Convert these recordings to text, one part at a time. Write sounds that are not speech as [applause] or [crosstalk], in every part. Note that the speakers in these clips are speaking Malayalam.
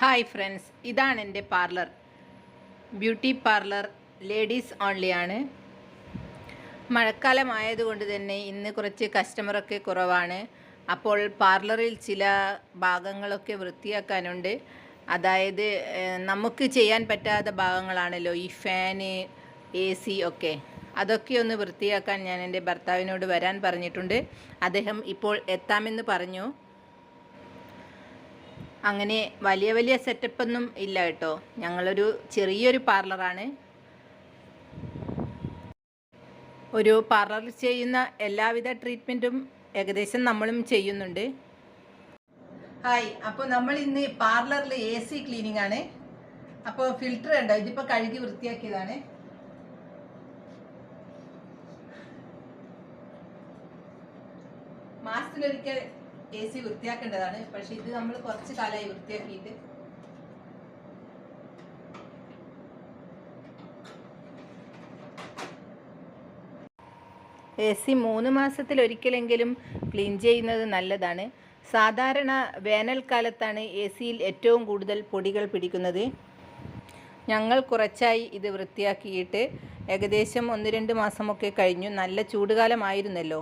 ഹായ് ഫ്രണ്ട്സ് ഇതാണ് എന്റെ പാർലർ. ബ്യൂട്ടി പാർലർ ലേഡീസ് ഓൺലിയാണ് മഴക്കാലമായതുകൊണ്ട് മഴക്കാലം തന്നെ ഇന്ന് കുറച്ച് കസ്റ്റമറൊക്കെ കുറവാണ്. അപ്പോൾ പാർലറിൽ ചില ഭാഗങ്ങളൊക്കെ വൃത്തിയാക്കാനുണ്ട്. അതായത് നമുക്ക് ചെയ്യാൻ പറ്റാത്ത ഭാഗങ്ങളാണല്ലോ ഈ ഫാന് എ സി ഒക്കെ. അതൊക്കെ ഒന്ന് വൃത്തിയാക്കാൻ ഞാൻ എന്റെ ഭർത്താവിനോട് വരാൻ പറഞ്ഞിട്ടുണ്ട്. അദ്ദേഹം ഇപ്പോൾ എത്താമെന്ന് പറഞ്ഞു. അങ്ങനെ വലിയ വലിയ സെറ്റപ്പൊന്നും ഇല്ല കേട്ടോ. ഞങ്ങളൊരു ചെറിയൊരു പാർലറാണ്. ഒരു പാർലറിൽ ചെയ്യുന്ന എല്ലാവിധ ട്രീറ്റ്മെന്റും ഏകദേശം നമ്മളും ചെയ്യുന്നുണ്ട്. ഹായ് അപ്പോൾ നമ്മൾ ഇന്ന് പാർലറിൽ എ സി ക്ലീനിങ് ആണ് അപ്പോൾ ഫിൽറ്റർ ഉണ്ടോ ഇതിപ്പോൾ കഴുകി വൃത്തിയാക്കിയതാണ്. മാസത്തിലൊരിക്കൽ എ സി വൃത്തിയാക്കേണ്ടതാണ്. പക്ഷെ ഇത് നമ്മൾ കുറച്ച് കാലമായി വൃത്തിയാക്കിയിട്ട്. എ സി മൂന്ന് മാസത്തിലൊരിക്കലെങ്കിലും ക്ലീൻ ചെയ്യുന്നത് നല്ലതാണ്. സാധാരണ വേനൽക്കാലത്താണ് എ സിയിൽ ഏറ്റവും കൂടുതൽ പൊടികൾ പിടിക്കുന്നത്. ഞങ്ങൾ കുറച്ചായി ഇത് വൃത്തിയാക്കിയിട്ട് ഏകദേശം ഒന്ന് രണ്ട് മാസമൊക്കെ കഴിഞ്ഞു. നല്ല ചൂടുകാലമായിരുന്നല്ലോ.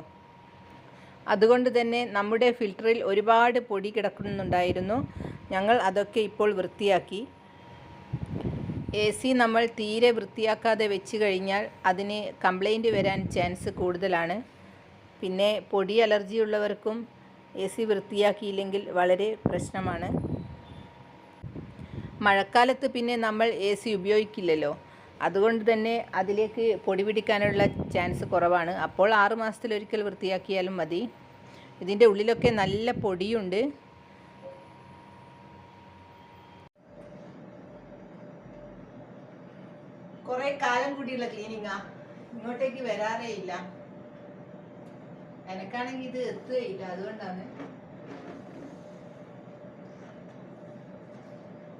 അതുകൊണ്ട് തന്നെ നമ്മുടെ ഫിൽറ്ററിൽ ഒരുപാട് പൊടി കിടക്കുന്നുണ്ടായിരുന്നു. ഞങ്ങൾ അതൊക്കെ ഇപ്പോൾ വൃത്തിയാക്കി. എ സി നമ്മൾ തീരെ വൃത്തിയാക്കാതെ വെച്ച് കഴിഞ്ഞാൽ അതിന് കംപ്ലൈന്റ് വരാൻ ചാൻസ് കൂടുതലാണ്. പിന്നെ പൊടി അലർജി ഉള്ളവർക്കും എ സി വൃത്തിയാക്കിയില്ലെങ്കിൽ വളരെ പ്രശ്നമാണ്. മഴക്കാലത്ത് പിന്നെ നമ്മൾ എ സി ഉപയോഗിക്കില്ലല്ലോ. അതുകൊണ്ട് തന്നെ അതിലേക്ക് പൊടി പിടിക്കാനുള്ള ചാൻസ് കുറവാണ്. അപ്പോൾ ആറ് മാസത്തിലൊരിക്കൽ വൃത്തിയാക്കിയാലും മതി. ഇതിന്റെ ഉള്ളിലൊക്കെ നല്ല പൊടിയുണ്ട്. കുറേ കാലം കൂടിയുള്ള ക്ലീനിങ്ങാ. ഇങ്ങോട്ടേക്ക് വരാറേ ഇല്ല. എനക്കാണെങ്കിൽ ഇത് എത്തുകയില്ല അതുകൊണ്ടാണ്.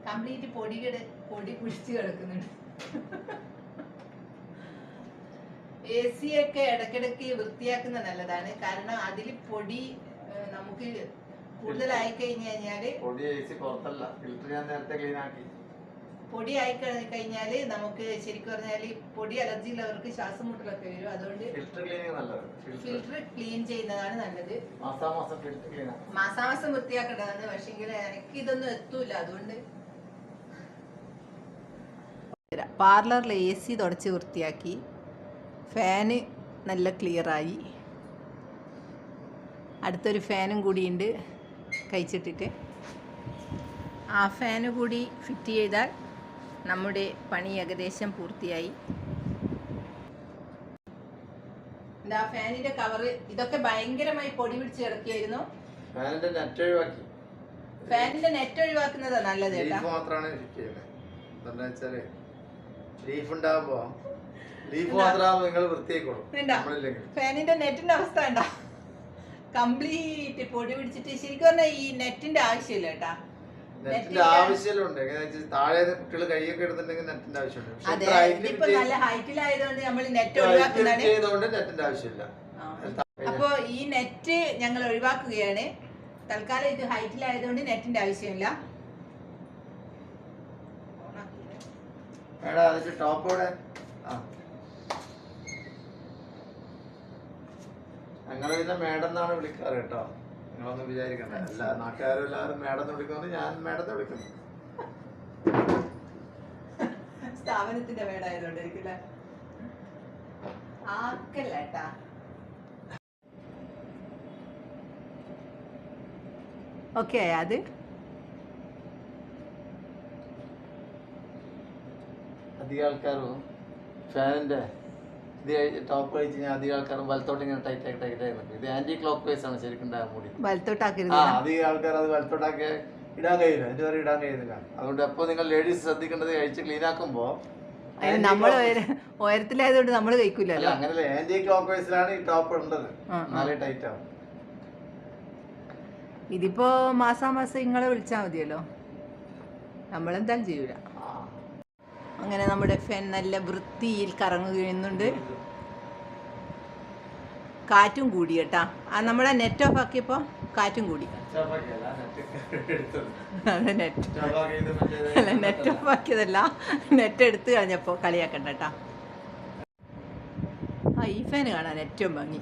കംപ്ലീറ്റ് പൊടി കിട പൊടി പിടിച്ച് കിടക്കുന്നുണ്ട്. എ സി ഒക്കെ ഇടയ്ക്കിടയ്ക്ക് വൃത്തിയാക്കുന്നത് നല്ലതാണ്. കാരണം അതിൽ പൊടി നമുക്ക് കൂടുതലായി കഴിഞ്ഞു കഴിഞ്ഞാൽ പൊടി എ സി പുറത്തല്ല. ഫിൽറ്റർ ഞാൻ നേരത്തെ ക്ലീൻ ആക്കി. പൊടി ആയി കഴിഞ്ഞാൽ നമുക്ക് ശരിക്കും പറഞ്ഞാൽ പൊടി അലർജി ഉള്ളവർക്ക് ശ്വാസം മുട്ടലൊക്കെ വരും. അതുകൊണ്ട് ഫിൽറ്റർ ക്ലീൻ ചെയ്യുന്നതാണ് നല്ലത്. മാസാമാസം വൃത്തിയാക്കേണ്ടതാണ്. പക്ഷെങ്കിൽ എനിക്ക് ഇതൊന്നും എത്തൂല. അതുകൊണ്ട് പാർലറിൽ എ സി തുടച്ച് വൃത്തിയാക്കി. ഫാന് നല്ല ക്ലിയറായി. അടുത്തൊരു ഫാനും കൂടിയുണ്ട്. കഴിച്ചിട്ടിട്ട്. ആ ഫാന് കൂടി ഫിറ്റ് ചെയ്താൽ നമ്മുടെ പണി ഏകദേശം പൂർത്തിയായി. എന്താ ഫാനിന്റെ കവറ് ഇതൊക്കെ ഭയങ്കരമായി പൊടി പിടിച്ച് കിടക്കുകയായിരുന്നു ഫാനിന്റെ നെറ്റ് ഒഴിവാക്കി. ഫാനിന്റെ നെറ്റ് ഒഴിവാക്കുന്നതാ നല്ലത് മാത്രമാണ് ഫിറ്റ് ചെയ്യുന്നത് എന്താ വെച്ചാൽ ലീഫ് ഉണ്ടാവുമ്പോ ലീഫ് മാത്രമാകുമ്പോ നിങ്ങൾ വൃത്തിയായിക്കോളും ഫാനിന്റെ നെറ്റിന്റെ അവസ്ഥ ഉണ്ടോ കംപ്ലീറ്റ് പൊടി പിടിച്ചിട്ട് ശരിക്കും പറഞ്ഞാൽ ഈ നെറ്റിന്റെ ആവശ്യമില്ല കേട്ടാ. നെറ്റിന്റെ ആവശ്യമുണ്ട് താഴെ കുട്ടികൾ കൈയൊക്കെ എടുത്തിട്ടുണ്ടെങ്കിൽ നെറ്റിന്റെ ആവശ്യമുണ്ട്. നല്ല ഹൈറ്റിലായതുകൊണ്ട് നമ്മൾ നെറ്റ് ചെയ്തതുകൊണ്ട് നെറ്റിന്റെ ആവശ്യമില്ല. അപ്പോ ഈ നെറ്റ് ഞങ്ങൾ ഒഴിവാക്കുകയാണ്. തൽക്കാലം ഇത് ഹൈറ്റിലായതുകൊണ്ട് നെറ്റിന്റെ ആവശ്യമില്ല. എടാ അതിന്റെ ടോപ്പ് ഇവിടെ ആ. ഞങ്ങൾ പിന്നെ മേഡം എന്നാണ് വിളിക്കാറ് കേട്ടോ. നിങ്ങളൊന്നും വിചാരിക്കണ്ട. എല്ലാ നാട്ടുകാരും എല്ലാവരും മേഡം എന്ന് വിളിക്കുന്നത് ഞാൻ മേഡത്തെ വിളിക്കുന്നു. സ്ഥാപനത്തിന്റെ വേടായതുകൊണ്ടായിരിക്കില്ല ആക്കല്ല കേട്ടാ ഓക്കെ അത് അധികം ആൾക്കാരും ഫാനിന്റെ ഇത് ടോപ്പ് കഴിച്ച് കഴിഞ്ഞാൽ അധികം ആൾക്കാരും വലത്തോട്ട് ഇങ്ങനെ ടൈറ്റ് ആക്കി ടൈറ്റ് ആയി നിൽക്കും. ഇത് ആന്റി ക്ലോക്ക് വൈസ് ആണ് ശരിക്കും ഉണ്ടാകാൻ മുടി. വലത്തോട്ടാക്കരുത് ആ അധികം ആൾക്കാർ അത് വലത്തോട്ടാക്കി ഇടാൻ കഴിയില്ല. എന്റെ വരെ ഇടാൻ കഴിയുന്നില്ല. അതുകൊണ്ട് എപ്പോ നിങ്ങൾ ലേഡീസ് ശ്രദ്ധിക്കേണ്ടത് കഴിച്ച് ക്ലീൻ ആക്കുമ്പോൾ നമ്മൾ ഉയരത്തിലായതുകൊണ്ട് നമ്മൾ കഴിക്കില്ലല്ലോ അങ്ങനെ അങ്ങനല്ല ആന്റി ക്ലോക്ക് വൈസിലാണ് ഈ ടോപ്പ് ഉണ്ടത് ആ. ടൈറ്റ് ആവും. ഇതിപ്പോ മാസാമാസം നിങ്ങളെ വിളിച്ചാൽ മതിയല്ലോ. നമ്മളെന്തായാലും ചെയ്യൂല. അങ്ങനെ നമ്മുടെ ഫാൻ നല്ല വൃത്തിയിൽ കറങ്ങുകയുന്നുണ്ട്. കാറ്റും കൂടി കേട്ടാ. ആ നമ്മുടെ നെറ്റ് ഓഫ് ആക്കിയപ്പോൾ കാറ്റും കൂടി. നെറ്റ്. അല്ല നെറ്റ് ഓഫ് ആക്കിയതല്ല. നെറ്റ് എടുത്തു കളഞ്ഞപ്പോൾ കളിയാക്കണ്ട കേട്ടാ. ആ ഈ ഫാൻ കാണാൻ ഏറ്റവും ഭംഗി.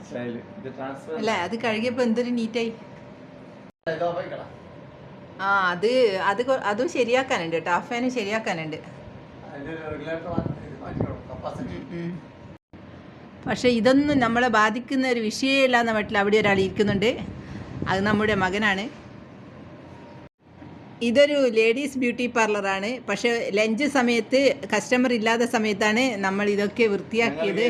അല്ല അത് കഴുകിയപ്പോൾ എന്തൊരു നീറ്റായി. ആ അത് അത് അതും ശരിയാക്കാനുണ്ട് കേട്ടോ. ആ ഫാനും ശരിയാക്കാനുണ്ട്. പക്ഷേ ഇതൊന്നും നമ്മളെ ബാധിക്കുന്ന ഒരു വിഷയമില്ല എന്ന മട്ടിൽ അവിടെ ഒരാൾ ഇരിക്കുന്നുണ്ട്. അത് നമ്മുടെ മകനാണ്. ഇതൊരു ലേഡീസ് ബ്യൂട്ടി പാർലറാണ് പക്ഷെ ലഞ്ച് സമയത്ത് കസ്റ്റമർ ഇല്ലാത്ത സമയത്താണ് നമ്മൾ ഇതൊക്കെ വൃത്തിയാക്കിയത്.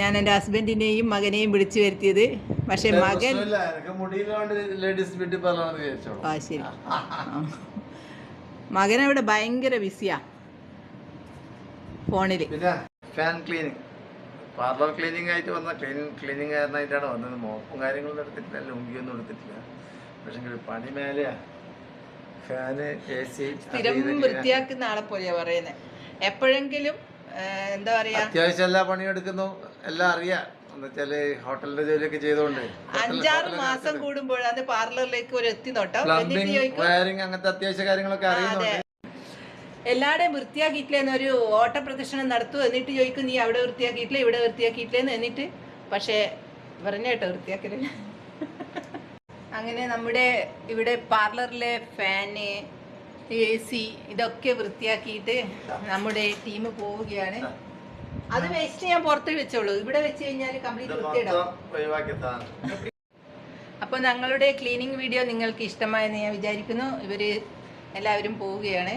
ഞാൻ എന്റെ ഹസ്ബൻഡിനെയും മകനെയും വിളിച്ചു വരുത്തിയത്. പക്ഷെ മകൻ മുടിയിലോണ്ട് ലേഡീസ് ബ്യൂട്ടി പാർലർ വിചാരിച്ചോളൂ. ആ ശരി. [laughs] ആ. അവിടെ ഭയങ്കര ബിസിയാ. ഫോണിൽ പിന്നെ ഫാൻ ക്ലീനിങ്. പാർലർ ക്ലീനിങ് ആയിട്ട് വന്ന ക്ലീനിങ് ക്ലീനിങ് ആയിട്ടാണ് വന്നത്. മോപ്പും കാര്യങ്ങളൊന്നും എടുത്തിട്ടില്ല ലുങ്കിയൊന്നും എടുത്തിട്ടില്ല. പക്ഷെങ്കിൽ പണി മേലെയാ. ഫാന് എ സി സ്ഥിരം വൃത്തിയാക്കുന്ന ആളെ പോലെയാ പറയുന്നത് എപ്പോഴെങ്കിലും എന്താ പറയാ? അത്യാവശ്യം എല്ലാ പണിയും എടുക്കുന്നു. എല്ലാം അറിയാം. എന്ന് വെച്ചാൽ ഹോട്ടലിന്റെ ജോലിയൊക്കെ ചെയ്തോണ്ട്. അഞ്ചാറ് മാസം കൂടുമ്പോഴാണ് പാർലറിലേക്ക് ഒരു എത്തി നോട്ടം പ്ലംബിംഗ് വയറിംഗ് അങ്ങനത്തെ അത്യാവശ്യ കാര്യങ്ങളൊക്കെ അറിയുന്നുണ്ട്. എല്ലാവരുടെയും വൃത്തിയാക്കിയിട്ടില്ലെന്ന് ഒരു ഓട്ട പ്രദർശനം നടത്തും എന്നിട്ട് ചോദിക്കും നീ അവിടെ വൃത്തിയാക്കിയിട്ടില്ല ഇവിടെ വൃത്തിയാക്കിയിട്ടില്ലെന്ന് എന്നിട്ട് പക്ഷേ പറഞ്ഞ കേട്ടോ വൃത്തിയാക്കലില്ല. അങ്ങനെ നമ്മുടെ ഇവിടെ പാർലറിലെ ഫാന് എ സി ഇതൊക്കെ വൃത്തിയാക്കിയിട്ട് നമ്മുടെ ടീം പോവുകയാണ്. അത് വേസ്റ്റ് ഞാൻ പുറത്ത് വെച്ചോളൂ ഇവിടെ വെച്ച് കഴിഞ്ഞാൽ കംപ്ലീറ്റ് വൃത്തിയിടാം അപ്പോൾ ഞങ്ങളുടെ ക്ലീനിങ് വീഡിയോ നിങ്ങൾക്ക് ഇഷ്ടമായെന്ന് ഞാൻ വിചാരിക്കുന്നു. ഇവർ എല്ലാവരും പോവുകയാണ്.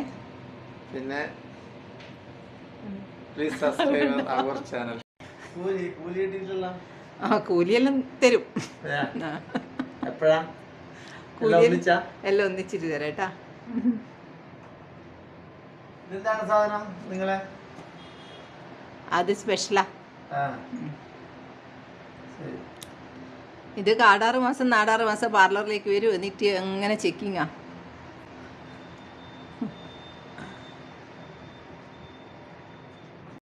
പിന്നെ പ്ലീസ് സബ്സ്ക്രൈബ് അവർ ചാനൽ കൂലി കൂലി കിട്ടിയിട്ടില്ല ആ കൂലിയെല്ലാം തരും. എപ്പോഴാ? കൂലി എല്ലാം ഒന്നിച്ചിട്ട് തരാം കേട്ടാ. ഇതെന്താണ് സാധനം നിങ്ങളെ? അത് സ്പെഷ്യലാ ഇത് കാടാറ് മാസം നാടാറ് മാസം പാർലറിലേക്ക് വരും. എന്നിട്ട് എങ്ങനെ ചെക്കിങ്ങാ